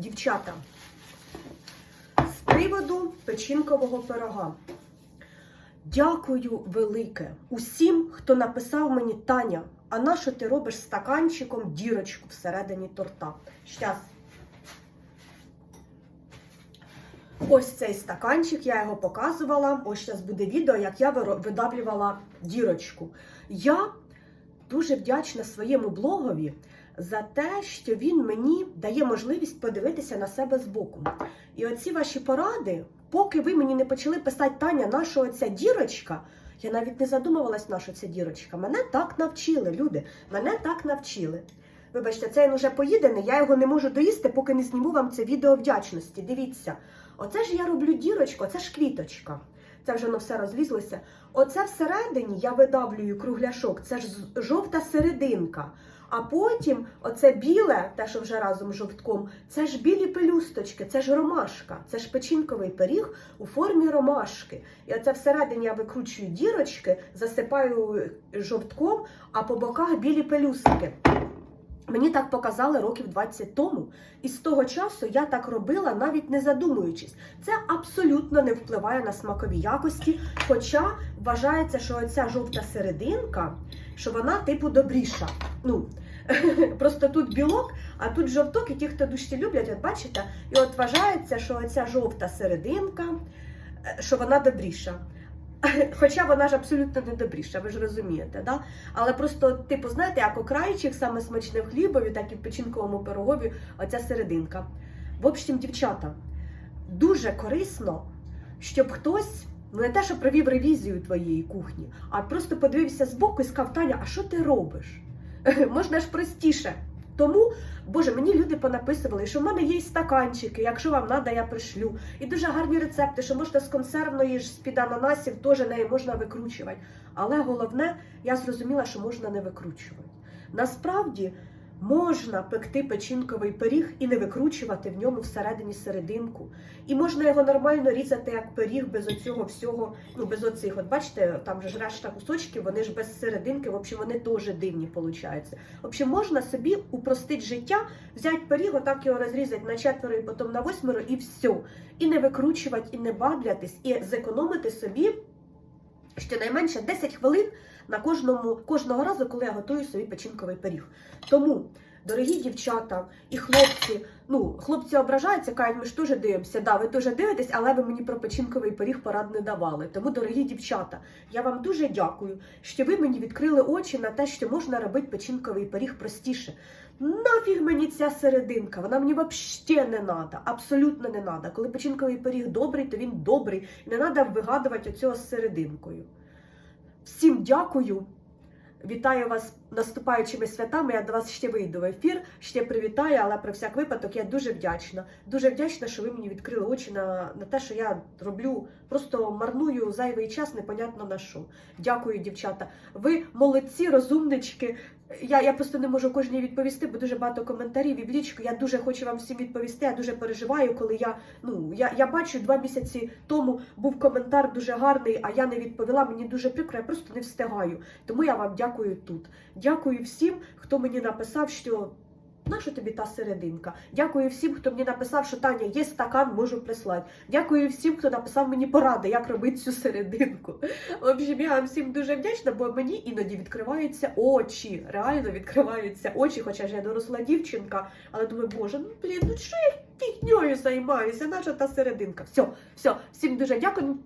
Дівчата, з приводу печінкового пирога. Дякую велике усім, хто написав мені Таня, а на що ти робиш стаканчиком дірочку всередині торта? Щас. Ось цей стаканчик, я його показувала. Ось зараз буде відео, як я видавлювала дірочку. Я дуже вдячна своєму блогові за те, що він мені дає можливість подивитися на себе збоку. І оці ваші поради, поки ви мені не почали писати Таня, наша оця дірочка. Я навіть не задумувалась, наша ця дірочка. Мене так навчили, люди. Мене так навчили. Вибачте, це він уже поїдений, я його не можу доїсти, поки не зніму вам це відео вдячності. Дивіться, оце ж я роблю дірочку, оце ж квіточка. Це вже воно все розлізлося. Оце всередині я видавлюю кругляшок, це ж жовта серединка. А потім оце біле, те, що вже разом з жовтком, це ж білі пелюсточки, це ж ромашка, це ж печінковий пиріг у формі ромашки. І оце всередині я викручую дірочки, засипаю жовтком, а по боках білі пелюстки. Мені так показали років 20 тому, і з того часу я так робила, навіть не задумуючись. Це абсолютно не впливає на смакові якості. Хоча вважається, що оця жовта серединка, що вона типу добріша. Ну, просто тут білок, а тут жовток, і ті, хто душі люблять, от бачите, і от вважається, що оця жовта серединка, е, що вона добріша. Хоча вона ж абсолютно не добріша, ви ж розумієте, да? Але просто, типу, знаєте, як окрайчик саме смачне в хлібові, так і в печінковому пирогові, оця серединка. В общем, дівчата, дуже корисно, щоб хтось, ну не те, що провів ревізію твоєї кухні, а просто подивився збоку і сказав, Таня, а що ти робиш? Можна ж простіше. Тому, Боже, мені люди понаписували, що в мене є стаканчики, якщо вам треба, я пришлю. І дуже гарні рецепти, що можна з консервної ж з-під ананасів теж неї можна викручувати. Але головне, я зрозуміла, що можна не викручувати. Насправді можна пекти печінковий пиріг і не викручувати в ньому всередині серединку. І можна його нормально різати як пиріг без оцього всього, ну без оцих. От бачите, там же ж решта кусочків, вони ж без серединки, в общем, вони теж дивні получаються. В общем, можна собі упростити життя, взяти пиріг, отак його розрізати на четверо і потім на восьмеро, і все. І не викручувати, і не баблятись, і зекономити собі щонайменше 10 хвилин на кожному кожного разу, коли я готую собі печінковий пиріг. Тому, дорогі дівчата і хлопці, ну хлопці ображаються, кажуть, ми ж теж дивимося. Да, ви теж дивитесь, але ви мені про печінковий пиріг порад не давали. Тому, дорогі дівчата, я вам дуже дякую, що ви мені відкрили очі на те, що можна робити печінковий пиріг простіше. Нафіг мені ця серединка, вона мені взагалі не треба, абсолютно не треба. Коли печінковий пиріг добрий, то він добрий. Не треба вигадувати оцього з серединкою. Всім дякую. Вітаю вас наступаючими святами. Я до вас ще вийду в ефір, ще привітаю, але про всяк випадок я дуже вдячна. Дуже вдячна, що ви мені відкрили очі на, на те, що я роблю, просто марную зайвий час, непонятно на що. Дякую, дівчата. Ви молодці, розумнички. Я, я просто не можу кожній відповісти, бо дуже багато коментарів і в лічку. Я дуже хочу вам всім відповісти. Я дуже переживаю, коли я ну я, я бачу два місяці тому був коментар дуже гарний, а я не відповіла. Мені дуже прикро, я просто не встигаю. Тому я вам дякую тут. Дякую всім, хто мені написав, що. Наша тобі та серединка. Дякую всім, хто мені написав, що Таня є стакан, можу прислати. Дякую всім, хто написав мені поради, як робити цю серединку. В общем, я всім дуже вдячна, бо мені іноді відкриваються очі. Реально відкриваються очі, хоча ж я доросла дівчинка, але думаю, боже, ну блін, ну що я фігньою займаюся? Наша та серединка. Все, все, всім дуже дякую.